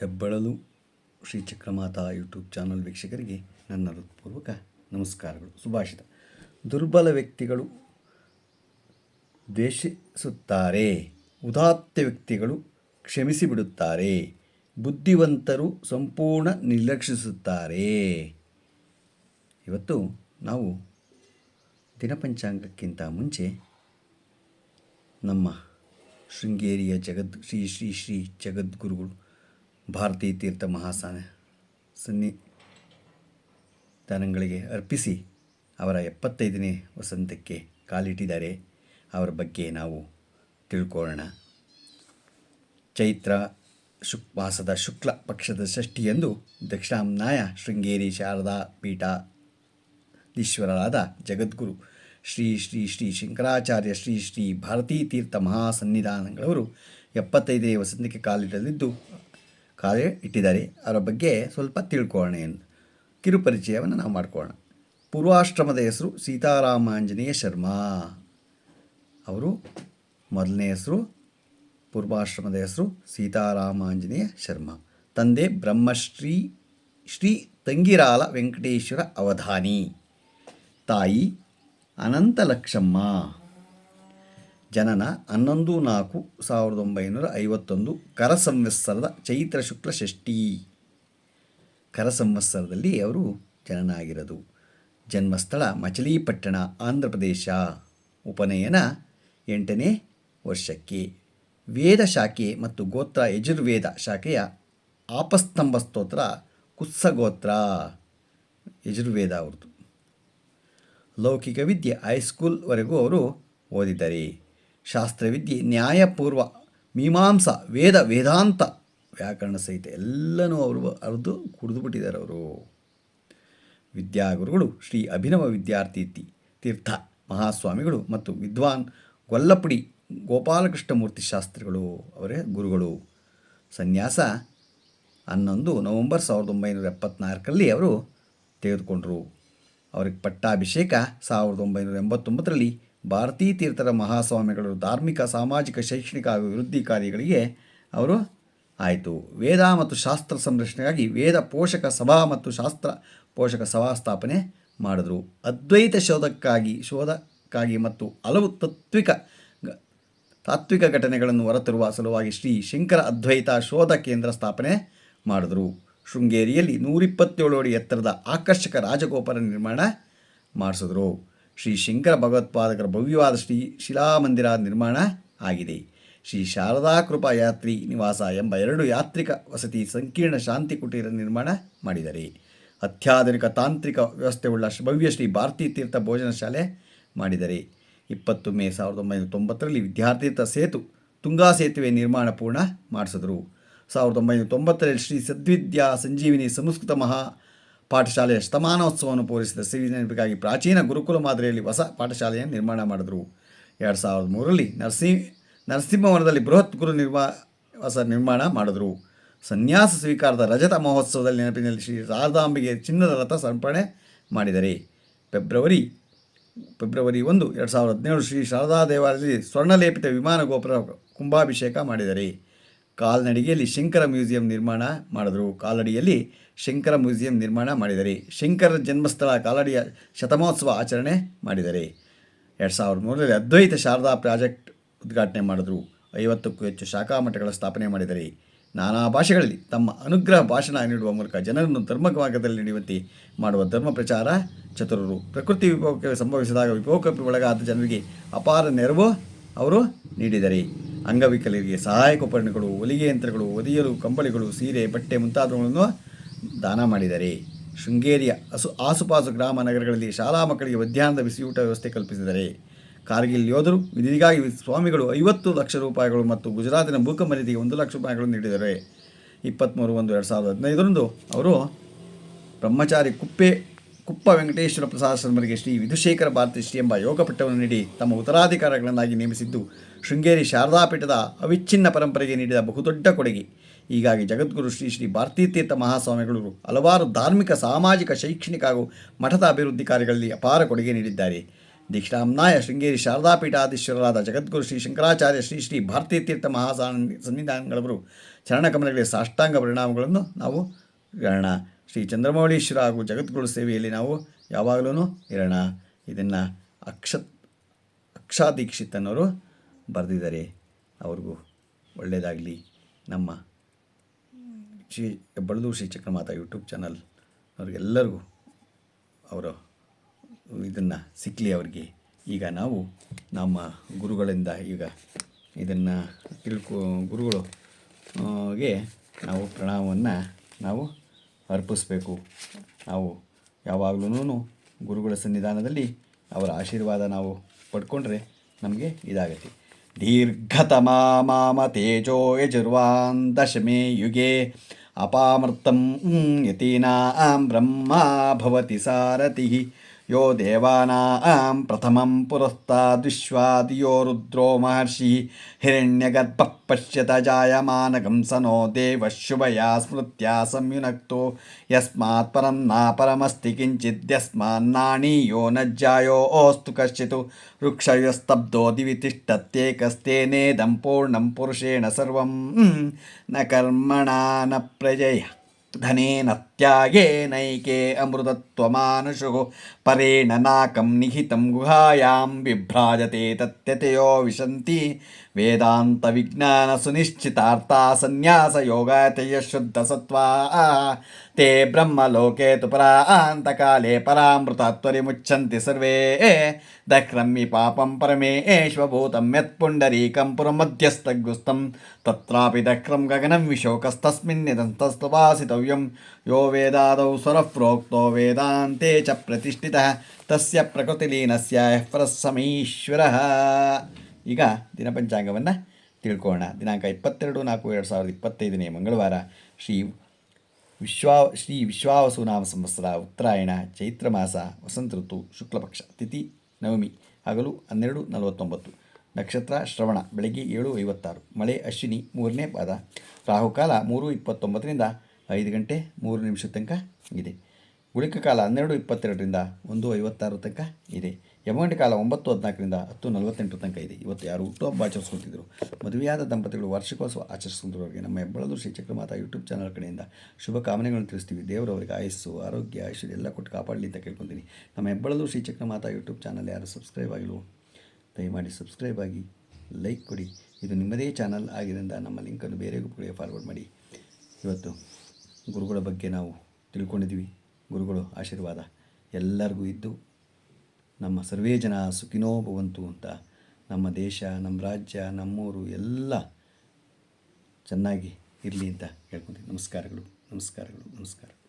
ಹೆಬ್ಬಳಲು Shri Chakramata YouTube channel ವೀಕ್ಷಕರಿಗೆ ನನ್ನ ಹೃತ್ಪೂರ್ವಕ ನಮಸ್ಕಾರಗಳು, ಸುಭಾಷಿತ. ದುರ್ಬಲ ವ್ಯಕ್ತಿಗಳು ದ್ವೇಷಿಸುತ್ತಾರೆ, ಉದಾತ್ತ ವ್ಯಕ್ತಿಗಳು ಕ್ಷಮಿಸಿಬಿಡುತ್ತಾರೆ, ಬುದ್ಧಿವಂತರು ಸಂಪೂರ್ಣ ನಿರ್ಲಕ್ಷಿಸುತ್ತಾರೆ. ಇವತ್ತು ನಾವು ದಿನಪಂಚಾಂಗಕ್ಕಿಂತ ಮುಂಚೆ ನಮ್ಮ ಶೃಂಗೇರಿಯ ಜಗದ್ ಶ್ರೀ ಶ್ರೀ ಶ್ರೀ ಜಗದ್ಗುರುಗಳು ಭಾರತೀ ತೀರ್ಥ ಮಹಾಸಾನ ಸನ್ನಿಧಾನಗಳಿಗೆ ಅರ್ಪಿಸಿ ಅವರ ಎಪ್ಪತ್ತೈದನೇ ವಸಂತಕ್ಕೆ ಕಾಲಿಟ್ಟಿದ್ದಾರೆ. ಅವರ ಬಗ್ಗೆ ನಾವು ತಿಳ್ಕೊಳ್ಳೋಣ. ಚೈತ್ರ ಶುಕ್ ಮಾಸದ ಶುಕ್ಲ ಪಕ್ಷದ ಷಷ್ಠಿಯಂದು ದಕ್ಷಿಣಾಮ್ನಾಯ ಶೃಂಗೇರಿ ಶಾರದಾ ಪೀಠಾಧೀಶ್ವರರಾದ ಜಗದ್ಗುರು ಶ್ರೀ ಶ್ರೀ ಶ್ರೀ ಶಂಕರಾಚಾರ್ಯ ಶ್ರೀ ಶ್ರೀ ಭಾರತೀ ತೀರ್ಥ ಮಹಾಸನ್ನಿಧಾನಗಳವರು ಎಪ್ಪತ್ತೈದನೇ ವಸಂತಕ್ಕೆ ಕಾಲಿಡಲಿದ್ದು ಇಟ್ಟಿದ್ದಾರೆ. ಅವರ ಬಗ್ಗೆ ಸ್ವಲ್ಪ ತಿಳ್ಕೊಳ್ಳೋಣ ಎಂದು ಕಿರುಪರಿಚಯವನ್ನು ನಾವು ಮಾಡ್ಕೊಳ್ಳೋಣ. ಪೂರ್ವಾಶ್ರಮದ ಹೆಸರು ಸೀತಾರಾಮಾಂಜನೇಯ ಶರ್ಮಾ. ಅವರು ಮೊದಲನೇ ಹೆಸರು, ಪೂರ್ವಾಶ್ರಮದ ಹೆಸರು ಸೀತಾರಾಮಾಂಜನೇಯ ಶರ್ಮಾ. ತಂದೆ ಬ್ರಹ್ಮಶ್ರೀ, ಶ್ರೀ ತಂಗಿರಾಲ ವೆಂಕಟೇಶ್ವರ ಅವಧಾನಿ. ತಾಯಿ ಅನಂತಲಕ್ಷಮ್ಮ ಜನನ ಹನ್ನೊಂದು ನಾಲ್ಕು ಸಾವಿರದ ಒಂಬೈನೂರ ಐವತ್ತೊಂದು ಕರ ಸಂವತ್ಸರದ ಚೈತ್ರ ಶುಕ್ಲ ಷಷ್ಠಿ. ಕರ ಸಂವತ್ಸರದಲ್ಲಿ ಅವರು ಜನನ ಆಗಿರೋದು ಜನ್ಮಸ್ಥಳ ಮಚಲೀಪಟ್ಟಣ, ಆಂಧ್ರ ಪ್ರದೇಶ. ಉಪನಯನ ಎಂಟನೇ ವರ್ಷಕ್ಕೆ. ವೇದ ಶಾಖೆ ಮತ್ತು ಗೋತ್ರ ಯಜುರ್ವೇದ ಶಾಖೆಯ ಆಪಸ್ತಂಭ ಸ್ತೋತ್ರ ಕುತ್ಸಗೋತ್ರ. ಯಜುರ್ವೇದ ಅವ್ರದ್ದು. ಲೌಕಿಕ ವಿದ್ಯೆ ಹೈಸ್ಕೂಲ್ವರೆಗೂ ಅವರು ಓದಿದ್ದಾರೆ ಶಾಸ್ತ್ರವಿದ್ಯೆ, ನ್ಯಾಯಪೂರ್ವ ಮೀಮಾಂಸ, ವೇದ, ವೇದಾಂತ ವ್ಯಾಕರಣ ಸಹಿತ ಎಲ್ಲನೂ ಅವರು ಅರ್ದು ಕುಡಿದುಬಿಟ್ಟಿದ್ದಾರೆ ಅವರು. ವಿದ್ಯಾಗುರುಗಳು, ಶ್ರೀ ಅಭಿನವ ವಿದ್ಯಾರ್ಥಿ ತೀರ್ಥ, ಮಹಾಸ್ವಾಮಿಗಳು ಮತ್ತು ವಿದ್ವಾನ್ ಗೊಲ್ಲಪುಡಿ ಗೋಪಾಲಕೃಷ್ಣಮೂರ್ತಿ ಶಾಸ್ತ್ರಿಗಳು ಅವರೇ ಗುರುಗಳು. ಸನ್ಯಾಸ ಹನ್ನೊಂದು ನವೆಂಬರ್ ಸಾವಿರದ ಒಂಬೈನೂರ ಎಪ್ಪತ್ನಾಲ್ಕರಲ್ಲಿ ಅವರು ತೆಗೆದುಕೊಂಡರು. ಅವರಿಗೆ ಪಟ್ಟಾಭಿಷೇಕ ಸಾವಿರದ ಒಂಬೈನೂರ ಎಂಬತ್ತೊಂಬತ್ತರಲ್ಲಿ ಭಾರತೀ ತೀರ್ಥರ ಮಹಾಸ್ವಾಮಿಗಳು ಧಾರ್ಮಿಕ, ಸಾಮಾಜಿಕ, ಶೈಕ್ಷಣಿಕ ಹಾಗೂ ಕಾರ್ಯಗಳಿಗೆ ಅವರು ಆಯಿತು. ವೇದ ಮತ್ತು ಶಾಸ್ತ್ರ ಸಂರಕ್ಷಣೆಗಾಗಿ ವೇದ ಪೋಷಕ ಸಭಾ ಮತ್ತು ಶಾಸ್ತ್ರ ಪೋಷಕ ಸಭಾ ಸ್ಥಾಪನೆ ಮಾಡಿದ್ರು. ಅದ್ವೈತ ಶೋಧಕ್ಕಾಗಿ ಶೋಧಕ್ಕಾಗಿ ಮತ್ತು ಹಲವು ತತ್ವಿಕ ತಾತ್ವಿಕ ಘಟನೆಗಳನ್ನು ಹೊರತರುವ ಸಲುವಾಗಿ ಶ್ರೀ ಶಂಕರ ಅದ್ವೈತ ಶೋಧ ಕೇಂದ್ರ ಸ್ಥಾಪನೆ ಮಾಡಿದ್ರು. ಶೃಂಗೇರಿಯಲ್ಲಿ ನೂರಿಪ್ಪತ್ತೇಳು ಅಡಿ ಎತ್ತರದ ಆಕರ್ಷಕ ರಾಜಗೋಪುರ ನಿರ್ಮಾಣ ಮಾಡಿಸಿದ್ರು. ಶ್ರೀ ಶಂಕರ ಭಗವತ್ಪಾದಕರ ಭವ್ಯವಾದ ಶ್ರೀ ಶಿಲಾಮಂದಿರ ನಿರ್ಮಾಣ ಆಗಿದೆ. ಶ್ರೀ ಶಾರದಾ ಕೃಪಾ ಯಾತ್ರಿ ನಿವಾಸ ಎಂಬ ಎರಡು ಯಾತ್ರಿಕ ವಸತಿ ಸಂಕೀರ್ಣ ಶಾಂತಿ ಕುಟೀರ ನಿರ್ಮಾಣ ಮಾಡಿದ್ದಾರೆ ಅತ್ಯಾಧುನಿಕ ತಾಂತ್ರಿಕ ವ್ಯವಸ್ಥೆಯುಳ್ಳ ಭವ್ಯ ಶ್ರೀ ಭಾರತೀ ತೀರ್ಥ ಭೋಜನ ಶಾಲೆ ಮಾಡಿದ್ದಾರೆ ಇಪ್ಪತ್ತು ಮೇ ಸಾವಿರದ ಒಂಬೈನೂರ ತೊಂಬತ್ತರಲ್ಲಿ ವಿದ್ಯಾರ್ಥೀರ್ಥ ಸೇತು ತುಂಗಾ ಸೇತುವೆ ನಿರ್ಮಾಣ ಪೂರ್ಣ ಮಾಡಿಸಿದರು. ಸಾವಿರದ ಒಂಬೈನೂರ ತೊಂಬತ್ತರಲ್ಲಿ ಶ್ರೀ ಸದ್ವಿದ್ಯಾ ಸಂಜೀವಿನಿ ಸಂಸ್ಕೃತ ಮಹಾ ಪಾಠಶಾಲೆಯ ಶತಮಾನೋತ್ಸವವನ್ನು ಪೂರೈಸಿದ ಸಿರಿ ನೆನಪಿಗಾಗಿ ಪ್ರಾಚೀನ ಗುರುಕುಲ ಮಾದರಿಯಲ್ಲಿ ಹೊಸ ಪಾಠಶಾಲೆಯನ್ನು ನಿರ್ಮಾಣ ಮಾಡಿದರು. ಎರಡು ಸಾವಿರದ ಮೂರರಲ್ಲಿ ನರಸಿ, ನರಸಿಂಹವನದಲ್ಲಿ ಬೃಹತ್ ಗುರು ನಿರ್ವಾಸ ನಿರ್ಮಾಣ ಮಾಡಿದರು. ಸನ್ಯಾಸ ಸ್ವೀಕಾರದ ರಜತ ಮಹೋತ್ಸವದಲ್ಲಿ ನೆನಪಿನಲ್ಲಿ ಶ್ರೀ ಶಾರದಾಂಬೆಗೆ ಚಿನ್ನದ ರಥ ಸಮರ್ಪಣೆ ಮಾಡಿದರೆ. ಫೆಬ್ರವರಿ ಫೆಬ್ರವರಿ ಒಂದು, ಎರಡು ಸಾವಿರದ ಹದಿನೇಳು ಶ್ರೀ ಶಾರದಾ ದೇವಾಲಯದಲ್ಲಿ ಸ್ವರ್ಣಲೇಪಿತ ವಿಮಾನ ಗೋಪುರ ಕುಂಭಾಭಿಷೇಕ ಮಾಡಿದ್ದಾರೆ ಕಾಲ್ನಡಿಗೆಯಲ್ಲಿ ಶಂಕರ ಮ್ಯೂಸಿಯಂ ನಿರ್ಮಾಣ ಮಾಡಿದರು. ಕಾಲಡಿಯಲ್ಲಿ ಶಂಕರ ಮ್ಯೂಸಿಯಂ ನಿರ್ಮಾಣ ಮಾಡಿದರೆ, ಶಂಕರ ಜನ್ಮಸ್ಥಳ ಕಾಲಡಿಯ ಶತಮಾನೋತ್ಸವ ಆಚರಣೆ ಮಾಡಿದ್ದಾರೆ ಎರಡು ಸಾವಿರದ ಮೂರರಲ್ಲಿ ಅದ್ವೈತ ಶಾರದಾ ಪ್ರಾಜೆಕ್ಟ್ ಉದ್ಘಾಟನೆ ಮಾಡಿದರು. ಐವತ್ತಕ್ಕೂ ಹೆಚ್ಚು ಶಾಖಾ ಮಠಗಳ ಸ್ಥಾಪನೆ ಮಾಡಿದರೆ. ನಾನಾ ಭಾಷೆಗಳಲ್ಲಿ ತಮ್ಮ ಅನುಗ್ರಹ ಭಾಷಣ ನೀಡುವ ಮೂಲಕ ಜನರನ್ನು ಧರ್ಮ ಮಾರ್ಗದಲ್ಲಿ ನಡೆಯುವಂತೆ ಮಾಡುವ ಧರ್ಮ ಪ್ರಚಾರ ಚತುರರು. ಪ್ರಕೃತಿ ವಿಭೋಗಕ್ಕೆ ಸಂಭವಿಸಿದಾಗ ವಿಭೋಗಕ್ಕೆ ಒಳಗಾದ ಜನರಿಗೆ ಅಪಾರ ನೆರವು ಅವರು ನೀಡಿದ್ದಾರೆ ಅಂಗವಿಕಲರಿಗೆ ಸಹಾಯಕ ಉಪಕರಣಗಳು ಹೊಲಿಗೆ ಯಂತ್ರಗಳು, ಒದಿಯಲು, ಕಂಬಳಿಗಳು, ಸೀರೆ, ಬಟ್ಟೆ ಮುಂತಾದವುಗಳನ್ನು ದಾನ ಮಾಡಿದ್ದಾರೆ ಶೃಂಗೇರಿಯ ಅಸು ಆಸುಪಾಸು ಗ್ರಾಮ ನಗರಗಳಲ್ಲಿ ಶಾಲಾ ಮಕ್ಕಳಿಗೆ ಮಧ್ಯಾಹ್ನದ ಬಿಸಿಯೂಟ ವ್ಯವಸ್ಥೆ ಕಲ್ಪಿಸಿದ್ದಾರೆ ಕಾರ್ಗಿಲ್ ಯೋಧರು ನಿಧಿಗಾಗಿ ಸ್ವಾಮಿಗಳು ಐವತ್ತು ಲಕ್ಷ ರೂಪಾಯಿಗಳು ಮತ್ತು ಗುಜರಾತಿನ ಭೂಕಂಪ ನಿಧಿಗೆ ಒಂದು ಲಕ್ಷ ರೂಪಾಯಿಗಳನ್ನು ನೀಡಿದರೆ. ಇಪ್ಪತ್ತ್ಮೂರು ಒಂದು ಎರಡು ಸಾವಿರದ ಹದಿನೈದರಂದು ಅವರು ಬ್ರಹ್ಮಚಾರಿ ಕುಪ್ಪೆ ಕುಪ್ಪ ವೆಂಕಟೇಶ್ವರ ಪ್ರಸಾದ ಶರ್ಮರಿಗೆ ಶ್ರೀ ವಿಧುಶೇಖರ ಭಾರತಿ ಶ್ರೀ ಎಂಬ ಯೋಗಪಟ್ಟವನ್ನು ನೀಡಿ ತಮ್ಮ ಉತ್ತರಾಧಿಕಾರಗಳನ್ನಾಗಿ ನೇಮಿಸಿದ್ದು ಶೃಂಗೇರಿ ಶಾರದಾಪೀಠದ ಅವಿಚ್ಛಿನ್ನ ಪರಂಪರೆಗೆ ನೀಡಿದ ಬಹುದೊಡ್ಡ ಕೊಡುಗೆ. ಹೀಗಾಗಿ ಜಗದ್ಗುರು ಶ್ರೀ ಶ್ರೀ ಭಾರತೀತೀರ್ಥ ಮಹಾಸ್ವಾಮಿಗಳು ಹಲವಾರು ಧಾರ್ಮಿಕ, ಸಾಮಾಜಿಕ, ಶೈಕ್ಷಣಿಕ ಹಾಗೂ ಮಠದ ಅಭಿವೃದ್ಧಿ ಕಾರ್ಯಗಳಲ್ಲಿ ಅಪಾರ ಕೊಡುಗೆ ನೀಡಿದ್ದಾರೆ. ದೀಕ್ಷಾಂನಾಯ ಶೃಂಗೇರಿ ಶಾರದಾಪೀಠಾಧೀಶ್ವರರಾದ ಜಗದ್ಗುರು ಶ್ರೀ ಶಂಕರಾಚಾರ್ಯ ಶ್ರೀ ಶ್ರೀ ಭಾರತೀತೀರ್ಥ ಮಹಾಸಾನ್ ಸನ್ನಿಧಾನಗಳವರು ಚರಣಕಮಲಗಳಿಗೆ ಸಾಷ್ಟಾಂಗ ಪರಿಣಾಮಗಳನ್ನು ನಾವು ಇರೋಣ ಶ್ರೀ ಚಂದ್ರಮೌಳೀಶ್ವರ ಹಾಗೂ ಜಗದ್ಗುರು ಸೇವೆಯಲ್ಲಿ ನಾವು ಯಾವಾಗಲೂ ಇರೋಣ. ಇದನ್ನು ಅಕ್ಷ ಅಕ್ಷಾ ದೀಕ್ಷಿತ್ ಅನ್ನೋರು ಬರೆದಿದ್ದಾರೆ. ಅವ್ರಿಗೂ ಒಳ್ಳೆಯದಾಗಲಿ ನಮ್ಮ ಶ್ರೀ ಹೆಬ್ಬಳದು ಶ್ರೀ ಚಕ್ರಮಾತ ಯೂಟ್ಯೂಬ್ ಚಾನಲ್ ಅವ್ರಿಗೆಲ್ಲರಿಗೂ ಅವರು ಇದನ್ನು ಸಿಕ್ಕಲಿ ಅವರಿಗೆ. ಈಗ ನಾವು ನಮ್ಮ ಗುರುಗಳಿಂದ ಈಗ ಇದನ್ನು ತಿಳ್ಕೊ, ಗುರುಗಳು ಗೆ ನಾವು ಪ್ರಣಾಮವನ್ನು ನಾವು ಅರ್ಪಿಸ್ಬೇಕು. ನಾವು ಯಾವಾಗಲೂ ಗುರುಗಳ ಸನ್ನಿಧಾನದಲ್ಲಿ ಅವರ ಆಶೀರ್ವಾದ ನಾವು ಪಡ್ಕೊಂಡ್ರೆ ನಮಗೆ ಇದಾಗತ್ತೆ. ದೀರ್ಘತಮಾ ಮಾಮ ತೇಜೋ ಯಜುರ್ವಾನ್ ದಶಮೇ ಯುಗೆ ಅಪಾಮೃತಂ ಯತೀನಾ ಬ್ರಹ್ಮ ಭವತಿ ಸಾರಥಿ. यो देवानां प्रथमं पुरस्ताद्विश्वादियो रुद्रो महर्षिः हिरण्यगर्भः पश्यत जायमानगं सनो देवशुभया स्मृत्या संयुनक्तो यस्मात् परं नापरमस्ति किञ्चिद्यस्मान्नाणीयो न जायोऽस्तु कश्चित् वृक्षयस्तब्धो दिवि तिष्ठत्येकस्तेनेदं पूर्णं पुरुषेण सर्वं न कर्मणा न प्रजया धनेन त्यागेनैके अमृतत्वमानुषुः परेण नाकं निहितं गुहायां बिभ्राजते तत्यतयो विशन्ति वेदान्तविज्ञानसुनिश्चितार्था सन्न्यासयोगातयशुद्धसत्त्वाः ते ब्रह्मलोके तु परान्तकाले परामृतात्वरिमुच्छन्ति सर्वे दक्रम्यि पापं परमेश्वभूतं यत्पुण्डरीकं पुरमध्यस्थगुस्तं तत्रापि दक्रं गगनं विशोकस्तस्मिन्निदन्तस्तुपासितव्यं ಯೋ ವೇದಾದೌ ಸ್ವರಃ ಪ್ರೋಕ್ತೋ ವೇದಾಂತೆ ಚ ಪ್ರತಿಷ್ಠಿತ ತಸ್ಯ ಪ್ರಕೃತಿಲೀನಸ್ಯ ಯಃ ಪರಸ್ಸಮೀಶ್ವರಃ ಈಗ ದಿನಪಂಚಾಂಗವನ್ನು ತಿಳ್ಕೋಣ. ದಿನಾಂಕ ಇಪ್ಪತ್ತೆರಡು ನಾಲ್ಕು ಎರಡು ಸಾವಿರದ ಇಪ್ಪತ್ತೈದನೇ ಮಂಗಳವಾರ. ಶ್ರೀ ವಿಶ್ವಾ, ಶ್ರೀ ವಿಶ್ವಾವಸುನಾಮ ಸಂವತ್ಸರ ಉತ್ತರಾಯಣ ಚೈತ್ರ ಮಾಸ ವಸಂತ ಋತು ಶುಕ್ಲಪಕ್ಷ ತಿಥಿ ನವಮಿ ಹಗಲು ಹನ್ನೆರಡು ನಲವತ್ತೊಂಬತ್ತು. ನಕ್ಷತ್ರ ಶ್ರವಣ ಬೆಳಗ್ಗೆ ಏಳು ಐವತ್ತಾರು. ಮಳೆ ಅಶ್ವಿನಿ ಮೂರನೇ ಪಾದ. ರಾಹುಕಾಲ ಮೂರು ಇಪ್ಪತ್ತೊಂಬತ್ತರಿಂದ ಐದು ಗಂಟೆ ಮೂರು ನಿಮಿಷ ತನಕ ಇದೆ. ಉಳಿಕ ಕಾಲ ಹನ್ನೆರಡು ಇಪ್ಪತ್ತೆರಡರಿಂದ ಒಂದು ಐವತ್ತಾರು ತನಕ ಇದೆ. ಯಮಗಂಟೆ ಕಾಲ ಒಂಬತ್ತು ಹದಿನಾಲ್ಕರಿಂದ ಹತ್ತು ನಲವತ್ತೆಂಟು ತನಕ ಇದೆ. ಇವತ್ತು ಯಾರು ಹುಟ್ಟುಹಬ್ಬ ಆಚರಿಸ್ಕೊಳ್ತಿದ್ರು ಮದುವೆಯಾದ ದಂಪತಿಗಳು ವಾರ್ಷಿಕೋತ್ಸವ ಆಚರಿಸ್ಕೊಂಡ್ರವರಿಗೆ ನಮ್ಮ ಹೆಬ್ಬಳದು ಶ್ರೀ ಚಕ್ರಮಾತಾ ಯೂಟ್ಯೂಬ್ ಚಾನಲ್ ಕಡೆಯಿಂದ ಶುಭ ಕಾಮನೆಗಳನ್ನು ತಿಳಿಸ್ತೀವಿ. ದೇವರವರಿಗೆ ಆಯಸ್ಸು, ಆರೋಗ್ಯ, ಐಶ್ವರ್ಯ ಎಲ್ಲ ಕೊಟ್ಟು ಕಾಪಾಡಲಿ ಅಂತ ಕೇಳ್ಕೊತೀನಿ. ನಮ್ಮ ಹೆಬ್ಬಳದು ಶ್ರೀ ಚಕ್ರಮಾತಾ ಯೂಟ್ಯೂಬ್ ಚಾನಲ್ ಯಾರು ಸಬ್ಸ್ಕ್ರೈಬ್ ಆಗಿಲ್ವೋ, ದಯಮಾಡಿ ಸಬ್ಸ್ಕ್ರೈಬ್ ಆಗಿ, ಲೈಕ್ ಕೊಡಿ. ಇದು ನಿಮ್ಮದೇ ಚಾನಲ್ ಆಗಿದ್ದರಿಂದ ನಮ್ಮ ಲಿಂಕನ್ನು ಬೇರೆ ಗ್ರೂಪ್ಗಳಿಗೆ ಫಾರ್ವರ್ಡ್ ಮಾಡಿ. ಇವತ್ತು ಗುರುಗಳ ಬಗ್ಗೆ ನಾವು ತಿಳ್ಕೊಂಡಿದ್ದೀವಿ. ಗುರುಗಳು ಆಶೀರ್ವಾದ ಎಲ್ಲರಿಗೂ ಇದ್ದು ನಮ್ಮ ಸರ್ವೇ ಜನ ಸುಖಿನೋ ಭವಂತು ಅಂತ ನಮ್ಮ ದೇಶ, ನಮ್ಮ ರಾಜ್ಯ, ನಮ್ಮೂರು ಎಲ್ಲ ಚೆನ್ನಾಗಿ ಇರಲಿ ಅಂತ ಹೇಳ್ಕೊತೀನಿ ನಮಸ್ಕಾರಗಳು ನಮಸ್ಕಾರಗಳು, ನಮಸ್ಕಾರ.